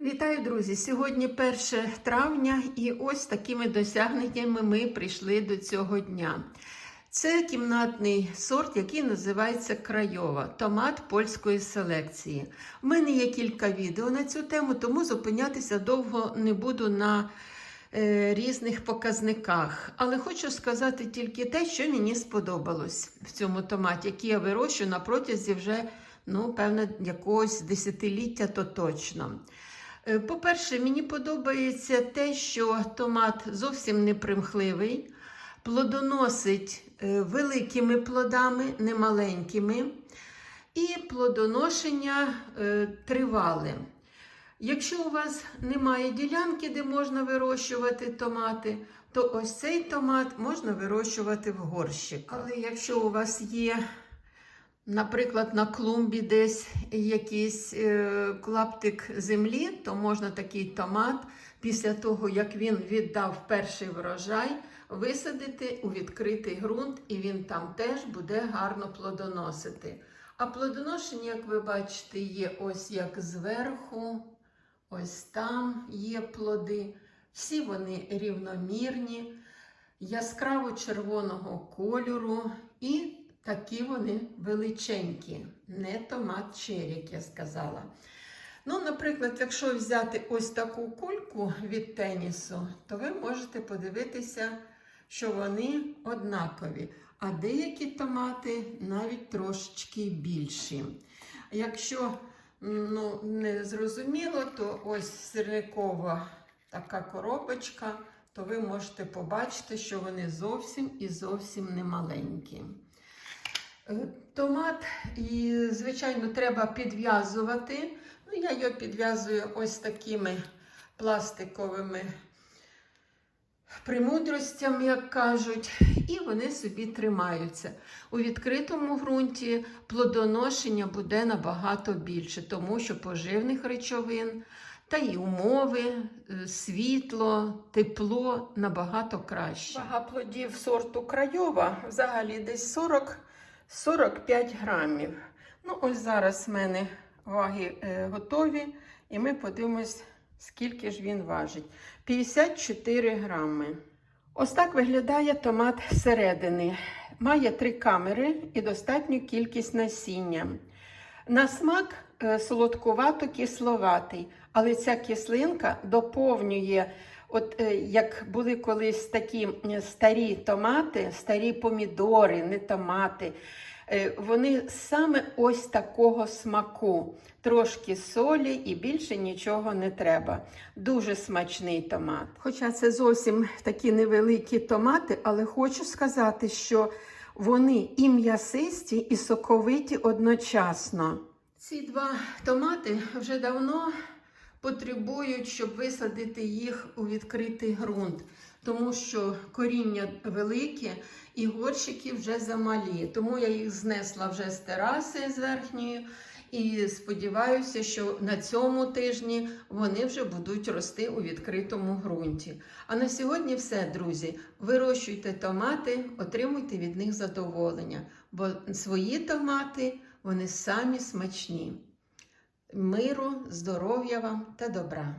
Вітаю, друзі! Сьогодні 1 травня, і ось такими досягненнями ми прийшли до цього дня. Це кімнатний сорт, який називається Крайова, томат польської селекції. У мене є кілька відео на цю тему, тому зупинятися довго не буду на е, різних показниках. Але хочу сказати тільки те, що мені сподобалось в цьому томаті, який я вирощую на протязі вже, ну, певне, якогось десятиліття, то точно. Е, По-перше, мені подобається те, що томат зовсім не примхливий, плодоносить е, великими плодами, не маленькими, і плодоношення е, тривале. Якщо у вас немає ділянки, де можна вирощувати томати, то ось цей томат можна вирощувати в горщиках. Але якщо у вас є Наприклад, на клумбі десь якийсь е, клаптик землі, то можна такий томат після того, як він віддав перший врожай, висадити у відкритий ґрунт, і він там теж буде гарно плодоносити. А плодоношення, як ви бачите, є ось як зверху, ось там є плоди. Всі вони рівномірні, яскраво червоного кольору і Такі вони величенькі, не томат черрі, як я сказала. Ну, наприклад, якщо взяти ось таку кульку від тенісу, то ви можете подивитися, що вони однакові. А деякі томати навіть трошечки більші. Якщо ну, не зрозуміло, то ось сирникова така коробочка, то ви можете побачити, що вони зовсім і зовсім не маленькі. Е, Томат, і, звичайно, треба підв'язувати. Ну, я його підв'язую ось такими пластиковими примудростями, як кажуть, і вони собі тримаються. У відкритому ґрунті плодоношення буде набагато більше, тому що поживних речовин та й умови, е, світло, тепло набагато краще. Вага плодів сорту крайова взагалі десь 40. 45 грамів. Ну, ось зараз в мене ваги е, готові, і ми подивимось, скільки ж він важить. 54 грами. Ось так виглядає томат зсередини. Має три камери і достатню кількість насіння. На смак е, солодкувато-кисловатий, але ця кислинка доповнює. От е, як були колись такі старі томати, старі помідори, не томати, е, вони саме ось такого смаку. Трошки солі і більше нічого не треба. Дуже смачний томат. Хоча це зовсім такі невеликі томати, але хочу сказати, що вони і м'ясисті, і соковиті одночасно. Ці два томати вже давно потребують, щоб висадити їх у відкритий ґрунт, тому що коріння велике і горщики вже замалі. Тому я їх знесла вже з тераси з верхньої. І сподіваюся, що на цьому тижні вони вже будуть рости у відкритому ґрунті. А на сьогодні все, друзі. Вирощуйте томати, отримуйте від них задоволення, бо свої томати вони самі смачні. Миру, здоров'я вам та добра!